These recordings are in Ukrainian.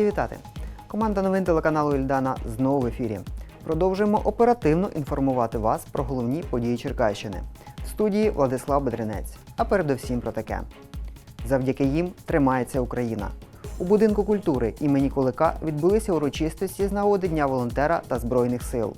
Раді вітати! Команда новин телеканалу Ільдана знову в ефірі. Продовжуємо оперативно інформувати вас про головні події Черкащини. В студії Владислав Бедренець. А передовсім про таке. Завдяки їм тримається Україна. У будинку культури імені Кулика відбулися урочистості з нагоди Дня волонтера та Збройних сил.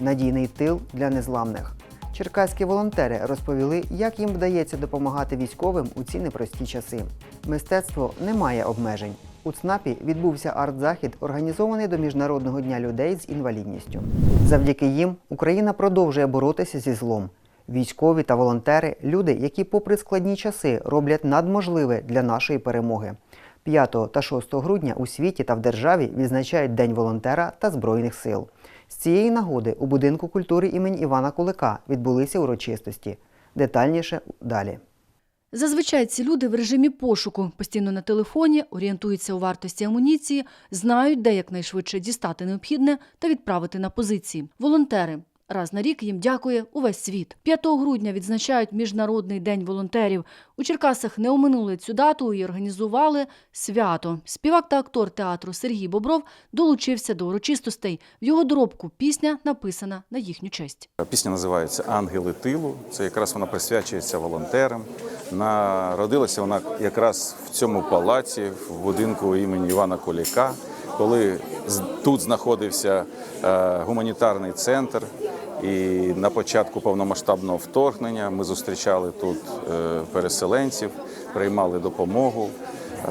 Надійний тил для незламних. Черкаські волонтери розповіли, як їм вдається допомагати військовим у ці непрості часи. Мистецтво не має обмежень. У ЦНАПі відбувся арт-захід, організований до Міжнародного дня людей з інвалідністю. Завдяки їм Україна продовжує боротися зі злом. Військові та волонтери люди, які, попри складні часи, роблять надможливе для нашої перемоги. 5 та 6 грудня у світі та в державі відзначають День волонтера та Збройних сил. З цієї нагоди у будинку культури імені Івана Кулика відбулися урочистості. Детальніше далі. Зазвичай ці люди в режимі пошуку, постійно на телефоні, орієнтуються у вартості амуніції, знають, де якнайшвидше дістати необхідне та відправити на позиції. Волонтери. Раз на рік їм дякує увесь світ. 5 грудня відзначають Міжнародний день волонтерів. У Черкасах не оминули цю дату і організували свято. Співак та актор театру Сергій Бобров долучився до урочистостей. В його доробку пісня написана на їхню честь. Пісня називається Ангели тилу. Це якраз вона присвячується волонтерам. Народилася вона якраз в цьому палаці, в будинку імені Івана Коліка, коли тут знаходився е, гуманітарний центр. І на початку повномасштабного вторгнення ми зустрічали тут е, переселенців, приймали допомогу,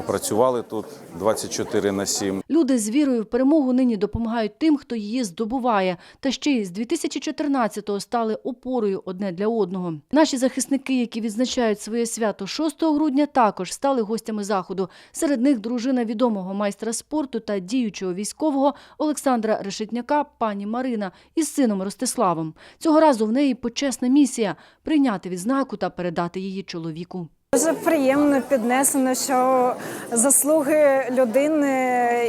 працювали тут 24 на 7. Люди з вірою в перемогу нині допомагають тим, хто її здобуває, та ще й з 2014-го стали опорою одне для одного. Наші захисники, які відзначають своє свято 6 грудня, також стали гостями заходу. Серед них дружина відомого майстра спорту та діючого військового Олександра Решетняка, пані Марина, із сином Ростиславом. Цього разу в неї почесна місія прийняти відзнаку та передати її чоловіку. Дуже приємно піднесено, що заслуги людини,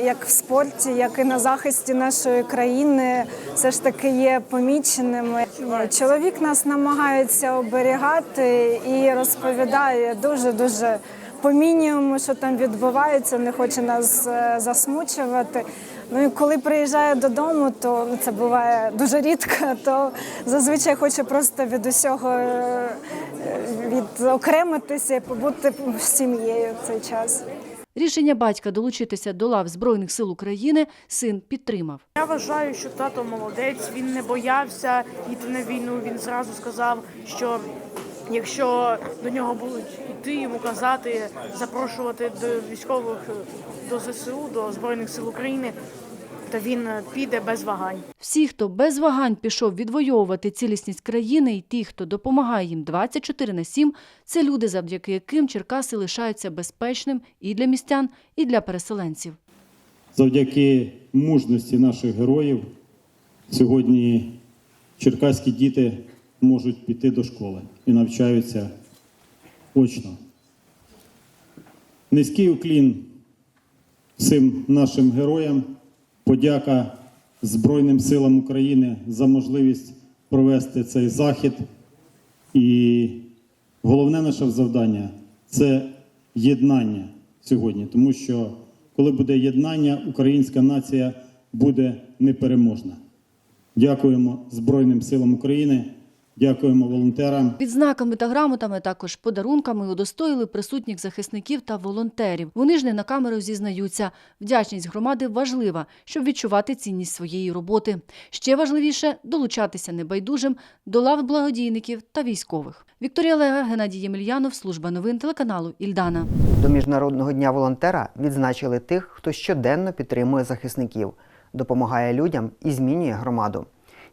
як в спорті, як і на захисті нашої країни, все ж таки є поміченими. Чоловік нас намагається оберігати і розповідає дуже дуже по мінімуму, що там відбувається, не хоче нас е, засмучувати. Ну і коли приїжджає додому, то це буває дуже рідко, то зазвичай хоче просто від усього е, відокремитися і побути з сім'єю в цей час. Рішення батька долучитися до лав Збройних сил України син підтримав. Я вважаю, що тато молодець. Він не боявся йти на війну. Він зразу сказав, що якщо до нього будуть йти, йому казати, запрошувати до військових до ЗСУ, до Збройних сил України, то він піде без вагань. Всі, хто без вагань пішов відвоювати цілісність країни, і ті, хто допомагає їм 24 на 7, це люди, завдяки яким Черкаси лишаються безпечним і для містян, і для переселенців. Завдяки мужності наших героїв сьогодні черкаські діти можуть піти до школи і навчаються очно. Низький уклін всім нашим героям, подяка Збройним силам України за можливість провести цей захід. І головне наше завдання це єднання сьогодні, тому що коли буде єднання, українська нація буде непереможна. Дякуємо Збройним силам України, дякуємо волонтерам. Відзнаками та грамотами, також подарунками удостоїли присутніх захисників та волонтерів. Вони ж не на камеру зізнаються. Вдячність громади важлива, щоб відчувати цінність своєї роботи. Ще важливіше долучатися небайдужим до лав благодійників та військових. Вікторія Лега, Геннадій Ємельянов, служба новин телеканалу Ільдана. До Міжнародного дня волонтера відзначили тих, хто щоденно підтримує захисників, допомагає людям і змінює громаду.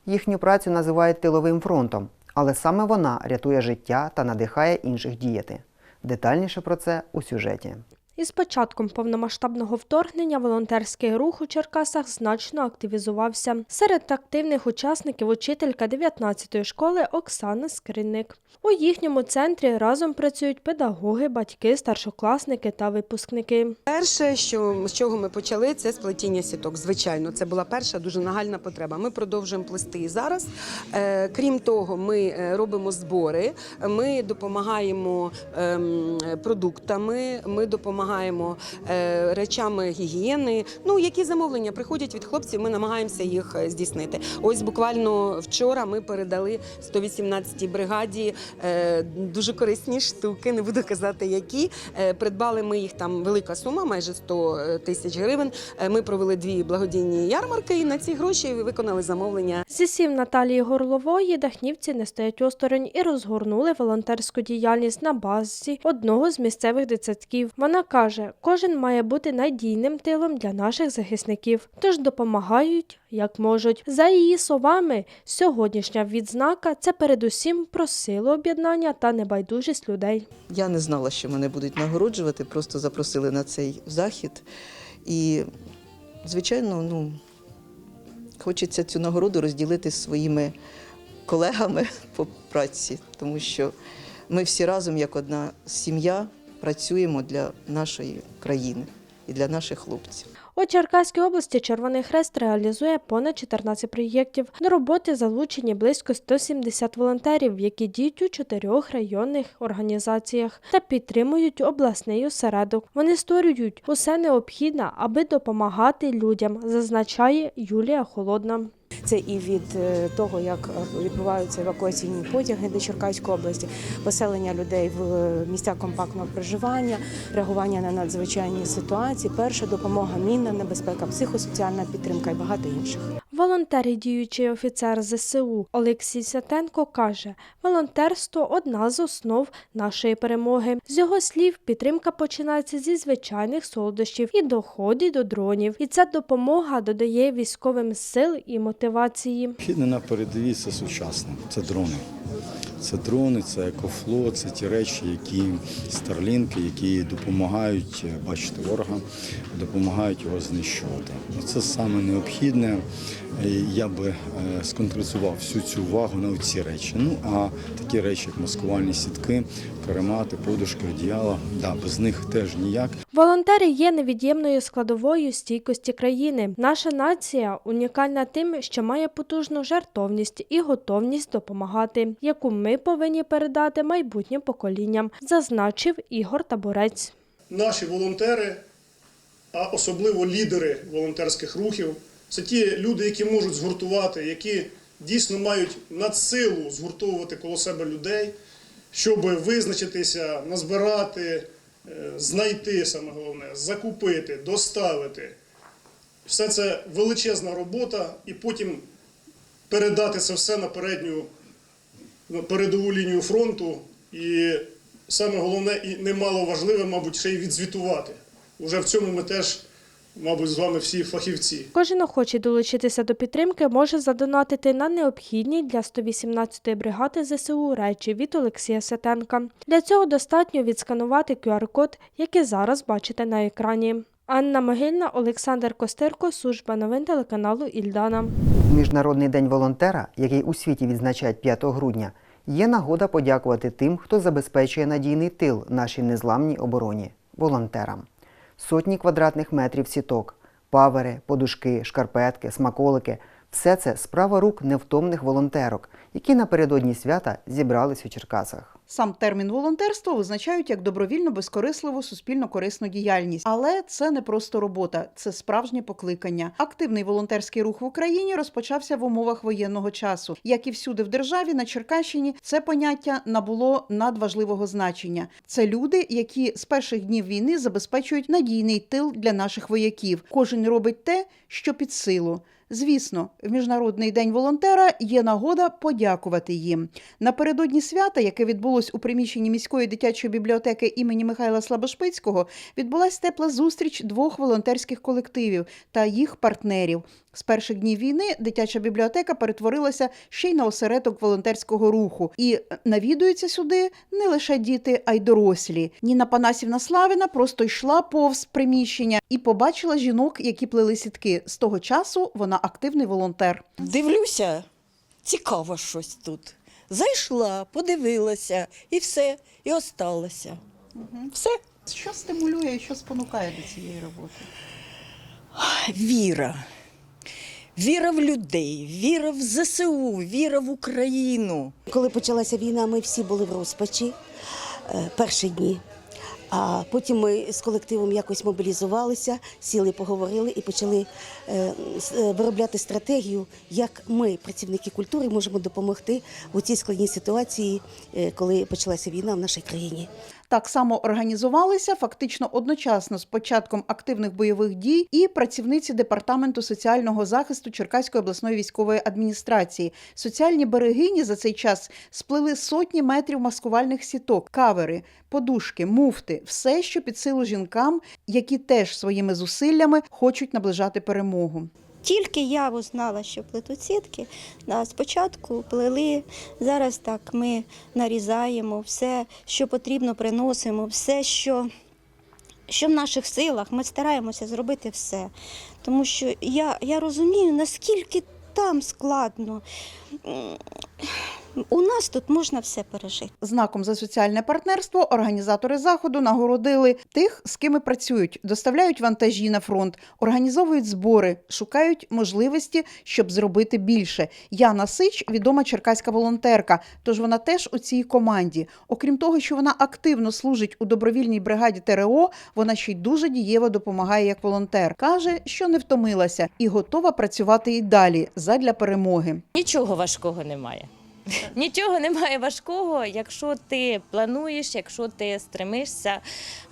Їхню працю називають тиловим фронтом, але саме вона рятує життя та надихає інших діяти. Детальніше про це у сюжеті. Із початком повномасштабного вторгнення волонтерський рух у Черкасах значно активізувався. Серед активних учасників учителька 19-ї школи Оксана Скринник. У їхньому центрі разом працюють педагоги, батьки, старшокласники та випускники. Перше, що з чого ми почали, це сплетіння сіток. Звичайно, це була перша дуже нагальна потреба. Ми продовжуємо плести і зараз. Е, крім того, ми е, робимо збори, ми допомагаємо ем, продуктами, ми допомагаємо допомагаємо е, речами гігієни. Ну, які замовлення приходять від хлопців, ми намагаємося їх е, здійснити. Ось буквально вчора ми передали 118-й бригаді е, дуже корисні штуки, не буду казати які. Придбали ми їх там велика сума, майже 100 тисяч гривень. Ми провели дві благодійні ярмарки і на ці гроші виконали замовлення Зі слів Наталії Горлової, дахнівці не стоять осторонь і розгорнули волонтерську діяльність на базі одного з місцевих дитсадків. Вона каже, кожен має бути надійним тилом для наших захисників, тож допомагають як можуть. За її словами, сьогоднішня відзнака це передусім про силу об'єднання та небайдужість людей. Я не знала, що мене будуть нагороджувати, просто запросили на цей захід. І, звичайно, ну, хочеться цю нагороду розділити з своїми колегами по праці, тому що ми всі разом, як одна сім'я, працюємо для нашої країни і для наших хлопців. У Черкаській області Червоний Хрест реалізує понад 14 проєктів. До роботи залучені близько 170 волонтерів, які діють у чотирьох районних організаціях та підтримують обласний осередок. Вони створюють усе необхідне, аби допомагати людям, зазначає Юлія Холодна. Це і від е, того, як е, відбуваються евакуаційні потяги до Черкаської області, поселення людей в е, місця компактного проживання, реагування на надзвичайні ситуації, перша допомога, мінна небезпека, психосоціальна підтримка і багато інших. Волонтер і діючий офіцер ЗСУ Олексій Сятенко каже, волонтерство одна з основ нашої перемоги. З його слів, підтримка починається зі звичайних солодощів і доходить до дронів. І ця допомога додає військовим сил і мотивації. Хідне на передовій це сучасне, це дрони. Це дрони, це екофло, це ті речі, які старлінки, які допомагають е, бачити ворога, допомагають його знищувати. Це саме необхідне. Е, Я би е, сконцентрував всю цю увагу на ці речі. Ну а такі речі, як маскувальні сітки, каремати, подушки, одіяла, да, без них теж ніяк. Волонтери є невід'ємною складовою стійкості країни. Наша нація унікальна тим, що має потужну жертовність і готовність допомагати, яку ми повинні передати майбутнім поколінням, зазначив Ігор Табурець. наші волонтери, а особливо лідери волонтерських рухів, це ті люди, які можуть згуртувати, які дійсно мають надсилу згуртовувати коло себе людей, щоб визначитися, назбирати, е, знайти саме головне, закупити, доставити. Все це величезна робота, і потім передати це все на передню на передову лінію фронту. І саме головне і немало важливе, мабуть, ще й відзвітувати. Уже в цьому ми теж, мабуть, з вами всі фахівці. Кожен охочий долучитися до підтримки може задонатити на необхідні для 118-ї бригади ЗСУ речі від Олексія Сетенка. Для цього достатньо відсканувати QR-код, який зараз бачите на екрані. Анна Могильна, Олександр Костирко, служба новин телеканалу Ільдана. Міжнародний день волонтера, який у світі відзначають 5 грудня, є нагода подякувати тим, хто забезпечує надійний тил нашій незламній обороні волонтерам. Сотні квадратних метрів сіток, павери, подушки, шкарпетки, смаколики все це справа рук невтомних волонтерок, які напередодні свята зібрались у Черкасах. Сам термін волонтерство визначають як добровільно безкорисливу суспільно корисну діяльність, але це не просто робота, це справжнє покликання. Активний волонтерський рух в Україні розпочався в умовах воєнного часу. Як і всюди в державі, на Черкащині це поняття набуло надважливого значення. Це люди, які з перших днів війни забезпечують надійний тил для наших вояків. Кожен робить те, що під силу. Звісно, в міжнародний день волонтера є нагода подякувати їм. Напередодні свята, яке відбулось у приміщенні міської дитячої бібліотеки імені Михайла Слабошпицького, відбулась тепла зустріч двох волонтерських колективів та їх партнерів. З перших днів війни дитяча бібліотека перетворилася ще й на осередок волонтерського руху, і навідуються сюди не лише діти, а й дорослі. Ніна Панасівна Славіна просто йшла повз приміщення і побачила жінок, які плели сітки. З того часу вона активний волонтер. Дивлюся, цікаво щось тут. Зайшла, подивилася і все, і осталася. Все. Що стимулює, що спонукає до цієї роботи? Віра. Віра в людей, віра в ЗСУ, віра в Україну. Коли почалася війна, ми всі були в розпачі е, перші дні. А потім ми з колективом якось мобілізувалися, сіли, поговорили і почали е, е, виробляти стратегію, як ми, працівники культури, можемо допомогти у цій складній ситуації, е, коли почалася війна в нашій країні. Так само організувалися фактично одночасно з початком активних бойових дій і працівниці департаменту соціального захисту Черкаської обласної військової адміністрації. Соціальні берегині за цей час сплели сотні метрів маскувальних сіток, кавери, подушки, муфти, все, що під силу жінкам, які теж своїми зусиллями хочуть наближати перемогу. Тільки я узнала, що плетуть сітки. Спочатку плели, зараз так ми нарізаємо все, що потрібно, приносимо, все, що, що в наших силах, ми стараємося зробити все. Тому що я, я розумію, наскільки там складно. У нас тут можна все пережити. Знаком за соціальне партнерство організатори заходу нагородили тих, з ким працюють, доставляють вантажі на фронт, організовують збори, шукають можливості, щоб зробити більше. Яна Сич відома черкаська волонтерка, тож вона теж у цій команді. Окрім того, що вона активно служить у добровільній бригаді ТРО, вона ще й дуже дієво допомагає як волонтер. каже, що не втомилася і готова працювати і далі задля перемоги. Нічого важкого немає. Нічого немає важкого, якщо ти плануєш, якщо ти стремишся.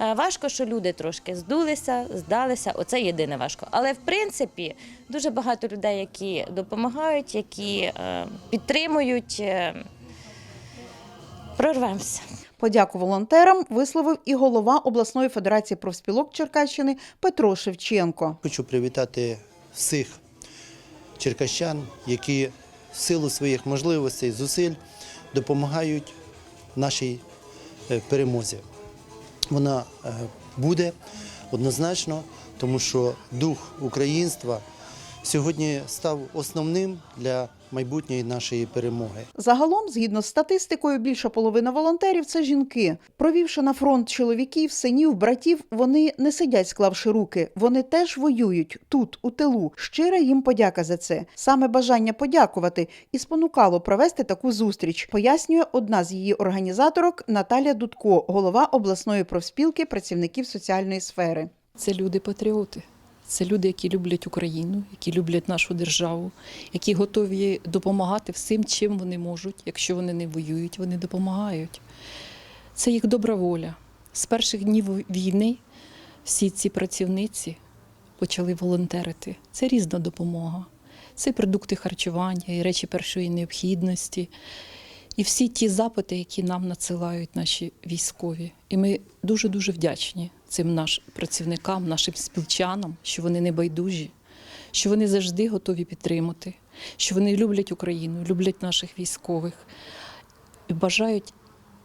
Е, Важко, що люди трошки здулися, здалися. Оце єдине важко. Але в принципі дуже багато людей, які допомагають, які е, підтримують. е, Прорвемося. Подяку волонтерам висловив і голова обласної федерації профспілок Черкащини Петро Шевченко. Хочу привітати всіх черкащан, які в силу своїх можливостей, зусиль допомагають нашій е, перемозі. Вона е, буде однозначно, тому що дух українства сьогодні став основним для майбутньої нашої перемоги. Загалом, згідно з статистикою, більша половина волонтерів це жінки. Провівши на фронт чоловіків, синів, братів, вони не сидять, склавши руки. Вони теж воюють тут, у тилу. Щира їм подяка за це. Саме бажання подякувати і спонукало провести таку зустріч. Пояснює одна з її організаторок Наталя Дудко, голова обласної профспілки працівників соціальної сфери. Це люди-патріоти. Це люди, які люблять Україну, які люблять нашу державу, які готові допомагати всім, чим вони можуть. Якщо вони не воюють, вони допомагають. Це їх добра воля. З перших днів війни всі ці працівниці почали волонтерити. Це різна допомога. Це продукти харчування, і речі першої необхідності, і всі ті запити, які нам надсилають наші військові. І ми дуже дуже вдячні цим нашим працівникам, нашим спілчанам, що вони не байдужі, що вони завжди готові підтримати, що вони люблять Україну, люблять наших військових бажають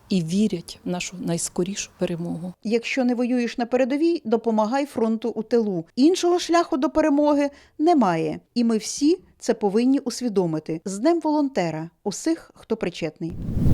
і вірять в нашу найскорішу перемогу. Якщо не воюєш на передовій, допомагай фронту у тилу. Іншого шляху до перемоги немає. І ми всі це повинні усвідомити. З Днем волонтера усіх, хто причетний.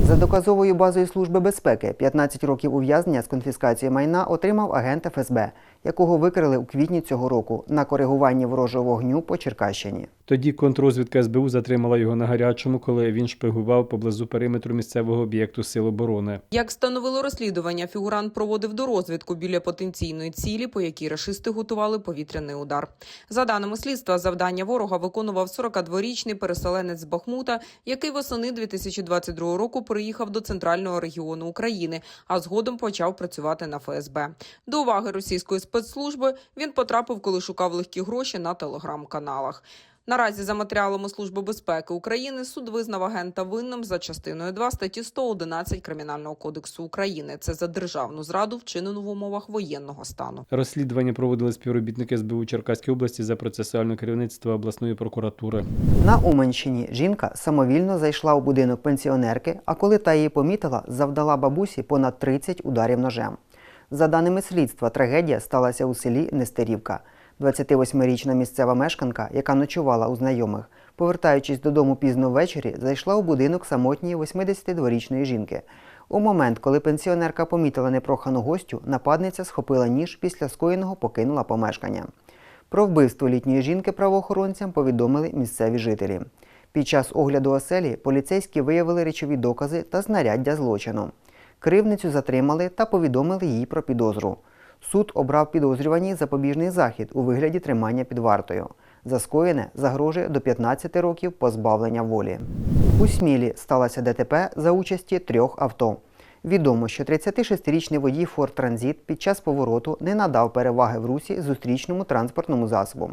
За доказовою базою Служби безпеки 15 років ув'язнення з конфіскації майна отримав агент ФСБ, якого викрили у квітні цього року на коригуванні ворожого вогню по Черкащині. Тоді контррозвідка СБУ затримала його на гарячому, коли він шпигував поблизу периметру місцевого об'єкту Сил оборони. Як становило розслідування, фігурант проводив дорозвідку біля потенційної цілі, по якій рашисти готували повітряний удар. За даними слідства, завдання ворога виконував 42-річний переселенець з Бахмута, який восени 2022 року приїхав до центрального регіону України, а згодом почав працювати на ФСБ. До уваги російської спецслужби він потрапив, коли шукав легкі гроші на телеграм-каналах. Наразі за матеріалами Служби безпеки України суд визнав агента винним за частиною 2 статті 111 Кримінального кодексу України. Це за державну зраду, вчинену в умовах воєнного стану. Розслідування проводили співробітники СБУ Черкаської області за процесуальне керівництво обласної прокуратури. На Уманщині жінка самовільно зайшла у будинок пенсіонерки, а коли та її помітила, завдала бабусі понад 30 ударів ножем. За даними слідства, трагедія сталася у селі Нестерівка. 28-річна місцева мешканка, яка ночувала у знайомих, повертаючись додому пізно ввечері, зайшла у будинок самотньої 82-річної жінки. У момент, коли пенсіонерка помітила непрохану гостю, нападниця схопила ніж після скоєного покинула помешкання. Про вбивство літньої жінки правоохоронцям повідомили місцеві жителі. Під час огляду оселі поліцейські виявили речові докази та знаряддя злочину. Кривницю затримали та повідомили їй про підозру. Суд обрав підозрюваній запобіжний захід у вигляді тримання під вартою. За скоєне загрожує до 15 років позбавлення волі. У Смілі сталося ДТП за участі трьох авто. Відомо, що 36-річний водій Ford Transit під час повороту не надав переваги в русі зустрічному транспортному засобу.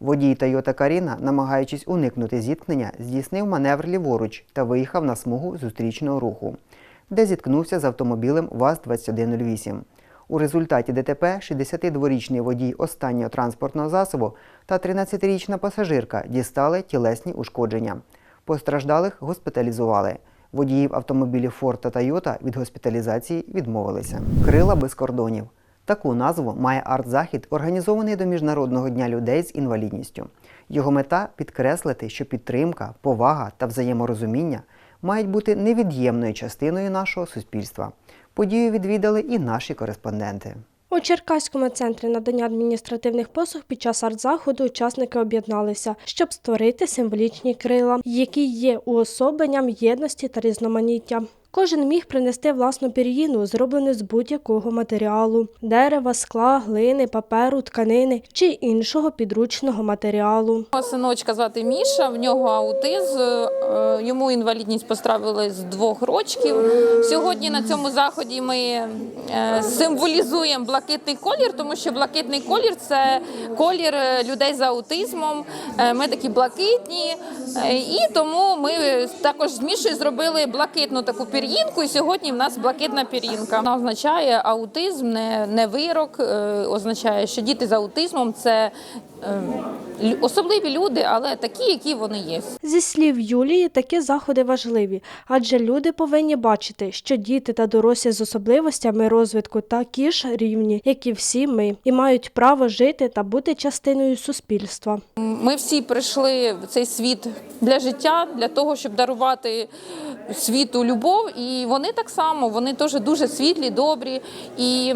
Водій Toyota Каріна, намагаючись уникнути зіткнення, здійснив маневр ліворуч та виїхав на смугу зустрічного руху, де зіткнувся з автомобілем ВАЗ-2108. У результаті ДТП 62-річний водій останнього транспортного засобу та 13-річна пасажирка дістали тілесні ушкодження. Постраждалих госпіталізували. Водіїв автомобілів Ford та Toyota від госпіталізації відмовилися. Крила без кордонів. Таку назву має арт-захід, організований до Міжнародного дня людей з інвалідністю. Його мета підкреслити, що підтримка, повага та взаєморозуміння мають бути невід'ємною частиною нашого суспільства. Подію відвідали і наші кореспонденти. У Черкаському центрі надання адміністративних послуг під час артзаходу учасники об'єдналися, щоб створити символічні крила, які є уособленням єдності та різноманіття. Кожен міг принести власну пір'їну, зроблену з будь-якого матеріалу дерева, скла, глини, паперу, тканини чи іншого підручного матеріалу. Синочка звати Міша, в нього аутизм, е, йому інвалідність поставили з двох рочків. Сьогодні на цьому заході ми е, символізуємо блакитний колір, тому що блакитний колір це колір е, людей з аутизмом. Ми такі блакитні, і тому ми також з Мішою зробили блакитну таку пір'їнку. І сьогодні в нас блакитна пір'їнка. Вона означає аутизм, не, не вирок, е, означає, що діти з аутизмом це особливі люди, але такі, які вони є. Зі слів Юлії, такі заходи важливі, адже люди повинні бачити, що діти та дорослі з особливостями розвитку такі ж рівні, як і всі ми, і мають право жити та бути частиною суспільства. Ми всі прийшли в цей світ для життя, для того, щоб дарувати світу любов. І вони так само, вони теж дуже світлі, добрі. І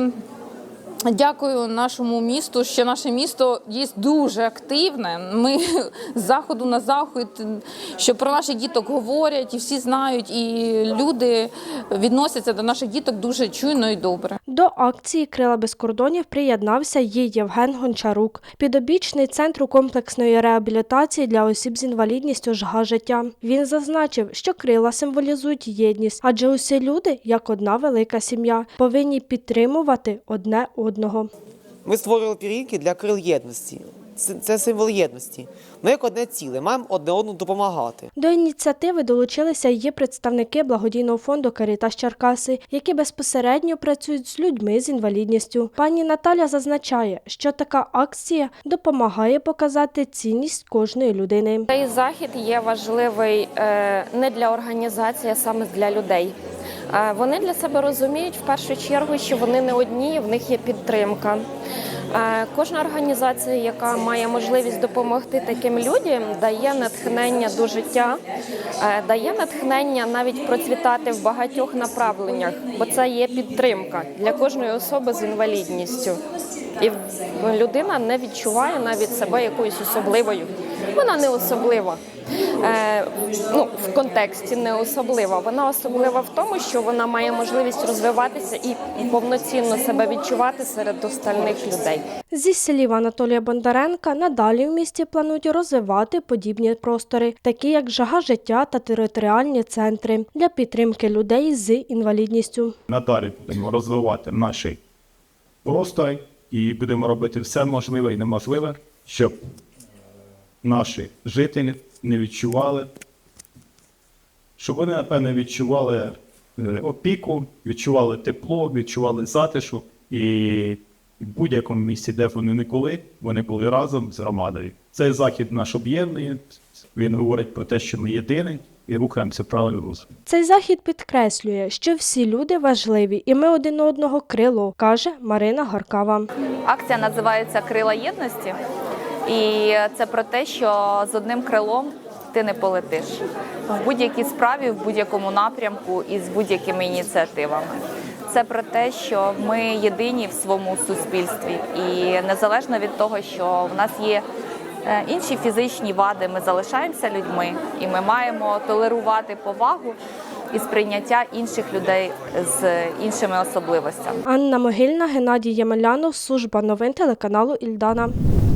дякую нашому місту, що наше місто є дуже активне. Ми з заходу на захід, що про наших діток говорять, і всі знають, і люди відносяться до наших діток дуже чуйно і добре. До акції Крила без кордонів приєднався її Євген Гончарук, підобічний центру комплексної реабілітації для осіб з інвалідністю жга життя. Він зазначив, що крила символізують єдність, адже усі люди, як одна велика сім'я, повинні підтримувати одне одного. Ми створили пір'їнки для крил єдності. Це, символ єдності. Ми як одне ціле, маємо одне одному допомагати. До ініціативи долучилися її представники благодійного фонду Карітас Черкаси, які безпосередньо працюють з людьми з інвалідністю. Пані Наталя зазначає, що така акція допомагає показати цінність кожної людини. Цей захід є важливий е, не для організації, а саме для людей. Вони для себе розуміють в першу чергу, що вони не одні, в них є підтримка. Кожна організація, яка має можливість допомогти таким людям, дає натхнення до життя, е, дає натхнення навіть процвітати в багатьох направленнях, бо це є підтримка для кожної особи з інвалідністю. І людина не відчуває навіть себе якоюсь особливою. Вона не особлива. Е, ну, в контексті не особлива. Вона особлива в тому, що вона має можливість розвиватися і повноцінно себе відчувати серед остальних людей. Зі слів Анатолія Бондаренка, надалі в місті планують розвивати подібні простори, такі як жага життя та територіальні центри для підтримки людей з інвалідністю. Надалі будемо розвивати наші простори і будемо робити все можливе і неможливе, щоб наші жителі не відчували, щоб вони, напевне, відчували е, опіку, відчували тепло, відчували затишок і в будь-якому місці, де вони не були, вони були разом з громадою. Цей захід наш об'єднує. Він говорить про те, що ми єдині і рухаємося в правильному. Цей захід підкреслює, що всі люди важливі, і ми один одного крило, каже Марина Гаркава. Акція називається Крила єдності, і це про те, що з одним крилом ти не полетиш в будь-якій справі, в будь-якому напрямку і з будь-якими ініціативами. Це про те, що ми єдині в своєму суспільстві, і незалежно від того, що в нас є е, інші фізичні вади, ми залишаємося людьми, і ми маємо толерувати повагу і сприйняття інших людей з іншими особливостями. Анна Могильна, Геннадій Ємелянов, служба новин телеканалу Ільдана.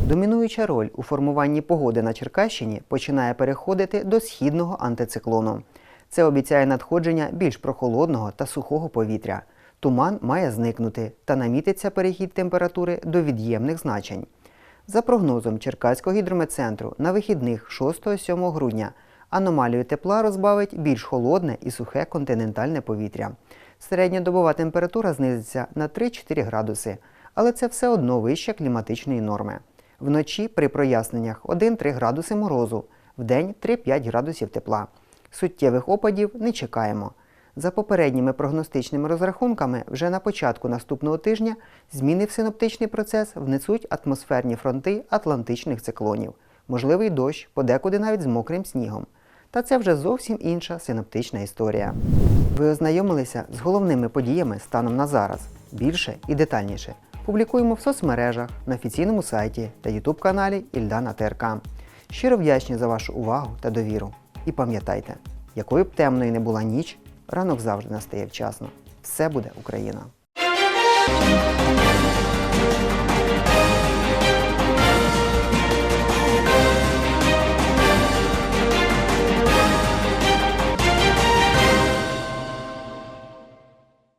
Домінуюча роль у формуванні погоди на Черкащині починає переходити до східного антициклону. Це обіцяє надходження більш прохолодного та сухого повітря. Туман має зникнути та намітиться перехід температури до від'ємних значень. За прогнозом Черкаського гідрометцентру на вихідних 6-7 грудня аномалію тепла розбавить більш холодне і сухе континентальне повітря. Середньодобова температура знизиться на 3-4 градуси, але це все одно вище кліматичної норми. Вночі при проясненнях 1-3 градуси морозу, вдень 3-5 градусів тепла. Суттєвих опадів не чекаємо. За попередніми прогностичними розрахунками, вже на початку наступного тижня зміни в синоптичний процес внесуть атмосферні фронти атлантичних циклонів, можливий дощ, подекуди навіть з мокрим снігом. Та це вже зовсім інша синоптична історія. Ви ознайомилися з головними подіями станом на зараз. Більше і детальніше публікуємо в соцмережах, на офіційному сайті та ютуб каналі Ільдана ТРК. Щиро вдячні за вашу увагу та довіру. І пам'ятайте, якою б темною не була ніч, ранок завжди настає вчасно. Все буде Україна!